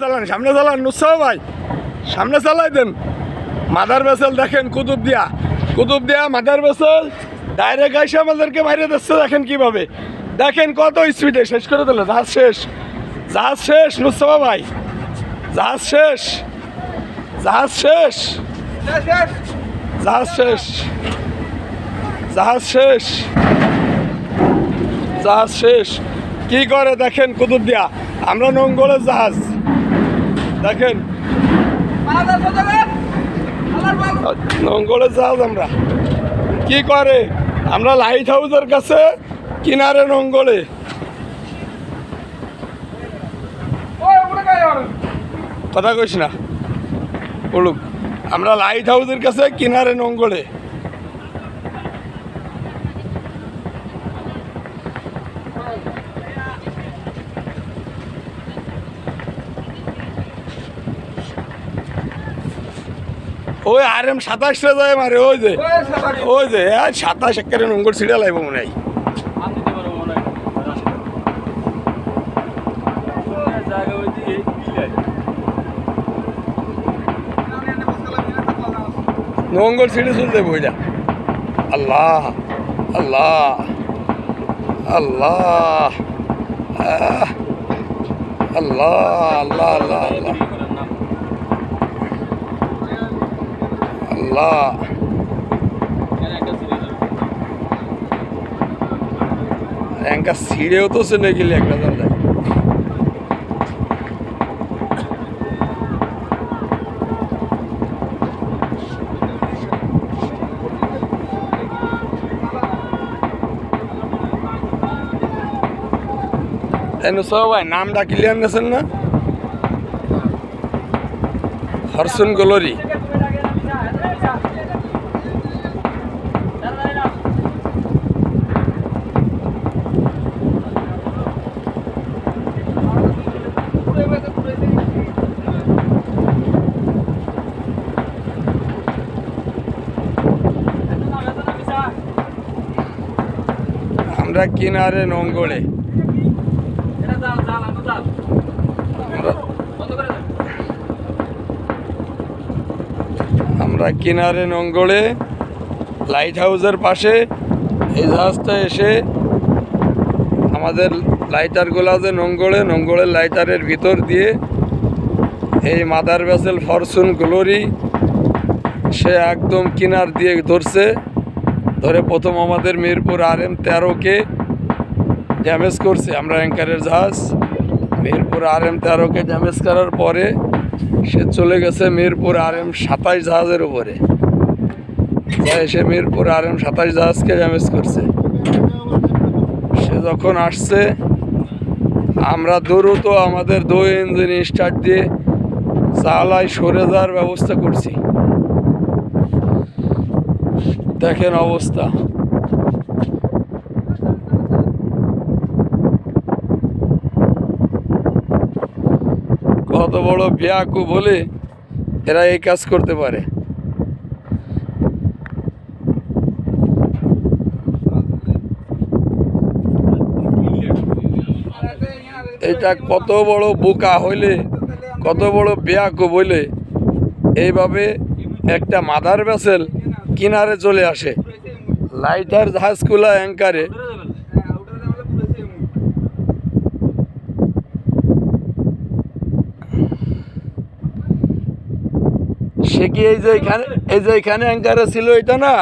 চালান, সামনে চালান নুসাহ ভাই। সামনে চালাই দেন। মাদার বেসেল দেখেন কুতুব দিয়া। কুতুব দিয়া মাদার ভেসেল। ডাইরেক্ট আইসে আমাদেরকে বাইরে দিচ্ছে, দেখেন কীভাবে। দেখেন কত স্পিডে শেষ করে দিল, জাহাজ শেষ। জাহাজ শেষ নুসাহ ভাই। জাহাজ শেষ। জাহাজ শেষ। জাহাজ শেষ। জাহাজ শেষ। জাহাজ শেষ। কি করে দেখেন কুতুব দিয়া? আমরা নঙ্গলের জাহাজ। দেখেন। নঙ্গলের জাহাজ আমরা কি করে? আমরা লাইট হাউসের কাছে কিনারে নঙ্গলে কথা কইস না। বলুক, আমরা লাইট হাউসের কাছে কিনারে নঙ্গলে ওই আর এম সাতাশটা যায় মারে ওই যে ওই যে আর সাতাশ একেবারে নঙ্গল ছিঁড়ে লাগবো মনে হয়। নঙ্গল ছিঁড়ে চলতে বইটা আল্লাহ আল্লাহ আল্লাহ আল্লাহ আল্লাহ আল্লাহ। আল্লাহ আল্লাহ এঙ্কা ছিঁড়েও তো সে নাকি একটা জানলে এনে সবাই নামটা ক্লিয়ার নেছেন না হরসুন গোলরি আমরা কিনারে নঙ্গলে। আমরা- কিনারে নঙ্গলে লাইট হাউসের পাশে এই জাহাজটা এসে আমাদের লাইটারগুলো যে নঙ্গলে, নঙ্গলের লাইটারের ভিতর দিয়ে এই মাদার ভেসেল ফরচুন গ্লোরি সে একদম কিনার দিয়ে ধরছে। ধরে প্রথম আমাদের মিরপুর আর এম তেরোকে ড্যামেজ করছে। আমরা অ্যাঙ্কারের জাহাজ, মিরপুর আর এম তেরোকে ড্যামেজ করার পরে সে চলে গেছে মিরপুর আর এম সাতাশ জাহাজের উপরে। এসে মিরপুর আর এম সাতাশ জাহাজকে ড্যামেজ করছে। সে যখন আসছে, আমরা দ্রুত আমাদের দুই ইঞ্জিন স্টার্ট দিয়ে চালায় সরে যাওয়ার ব্যবস্থা করছি। দেখেন অবস্থা। কত বড় বিয়াকু বলে এরা এই কাজ করতে পারে। এটা কত বড় বোকা হইলে, কত বড় বিয়াকু বলে এইভাবে একটা মাদার ভেসেল কিনারে চলে আসে। লাইটার জাহাজগুলা অ্যাঙ্কারে। সে কি এই যে এখানে এই যে এখানে অ্যাঙ্কারে ছিল এটা না?